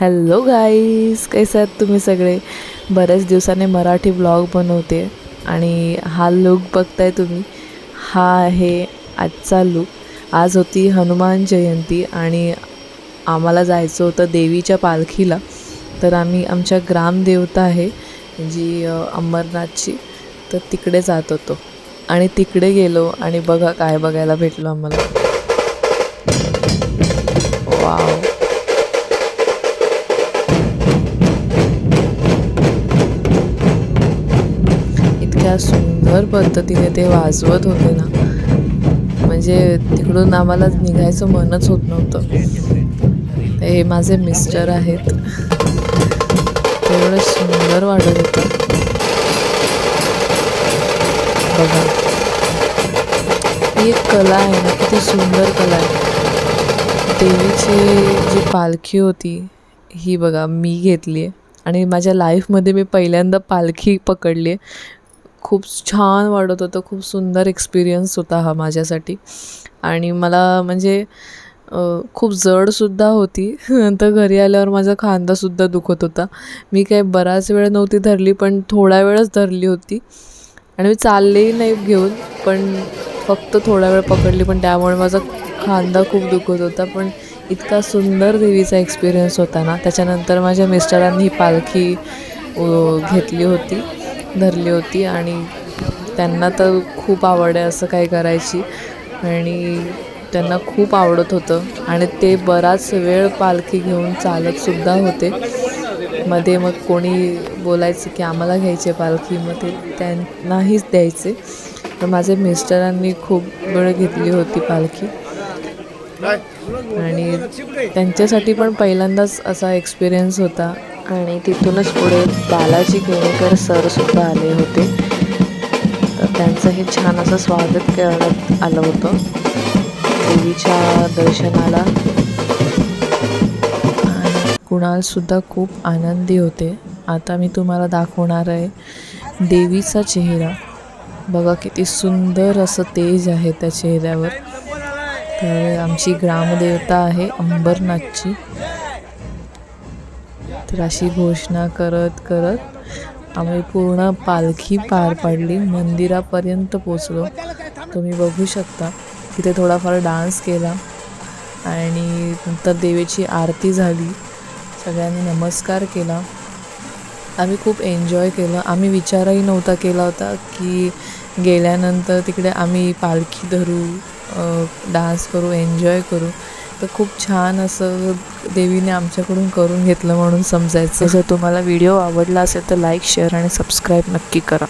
Hello guys कैसे आहात तुम्ही सगळे? बऱ्याच दिवसाने मराठी ब्लॉग बनवते आणि हा लुक बघताय तुम्ही. हा आहे आजचा लुक आज होती हनुमान जयंती आणि आम्हाला जायचं होतं देवीच्या पालखीला. तर आम्ही आमच्या ग्रामदेवता आहे जी अंबरनाथची. तर तिकडे जात होतो. आणि तिकडे गेलो आणि बघा काय बघायला भेटलं आम्हाला. वाव. इतक्या सुंदर पद्धतीने ते वाजवत होते ना. म्हणजे तिकडून आम्हाला निघायचं मनच होत नव्हतं. हे माझे मिस्टर आहेत. तेवढं सुंदर वाटत होतं. बघा. ही एक कला आहे ना किती सुंदर कला आहे. देवीची जी पालखी होती ही बघा मी घेतली आहे आणि माझ्या लाईफमध्ये मी पहिल्यांदा पालखी पकडली आहे खूप छान वाटत होतं खूप सुंदर एक्सपिरियन्स होता हा माझ्यासाठी. आणि मला म्हणजे खूप जडसुद्धा होती. नंतर घरी आल्यावर माझा खांदासुद्धा दुखत होता. मी काय बराच वेळ नव्हती धरली पण थोडा वेळच धरली होती. आणि मी चाललेही नाही घेऊन पण फक्त थोडा वेळ पकडली पण त्यामुळे माझा खांदा खूप दुखत होता. पण इतका सुंदर देवीचा एक्सपिरियन्स होता ना त्याच्यानंतर माझ्या मिस्टरांनी ही पालखी घेतली होती. धरली होती आणि त्यांना तर खूप आवड आहे असं काही करायची. आणि त्यांना खूप आवडत होतं. आणि ते बराच वेळ पालखी घेऊन चालतसुद्धा होते. मध्ये मग कोणी बोलायचं की आम्हाला घ्यायचे पालखी मग ते त्यांनाहीच द्यायचे. तर माझे मिस्टरांनी खूप वेळ घेतली होती पालखी. आणि त्यांच्यासाठी पण पहिल्यांदाच असा एक्सपिरियन्स होता. आणि तिथूनच पुढे बालाजी केणेकर सरसुद्धा आले होते. त्यांचंही छान असं स्वागत करण्यात आलं होतं. देवीच्या दर्शनाला. आणि कुणालसुद्धा खूप आनंदी होते. आता मी तुम्हाला दाखवणार आहे देवीचा चेहरा. बघा किती सुंदर असं तेज आहे त्या चेहऱ्यावर. तर आमची ग्रामदेवता आहे अंबरनाथची. तर अशी घोषणा करत करत आम्ही पूर्ण पालखी पार पाडली. मंदिरापर्यंत पोचलो तुम्ही बघू शकता तिथे थोडाफार डान्स केला आणि नंतर देवीची आरती झाली. सगळ्यांनी नमस्कार केला. आम्ही खूप एन्जॉय केलं. आम्ही विचारही नव्हता केला होता की गेल्यानंतर तिकडे आम्ही पालखी धरू डान्स करू एन्जॉय करू. तर खूप छान असं देवीने आमच्याकडून करून घेतलं म्हणून समजायचं. जर तुम्हाला व्हिडिओ आवडला असेल तर लाईक शेअर आणि सबस्क्राईब नक्की करा.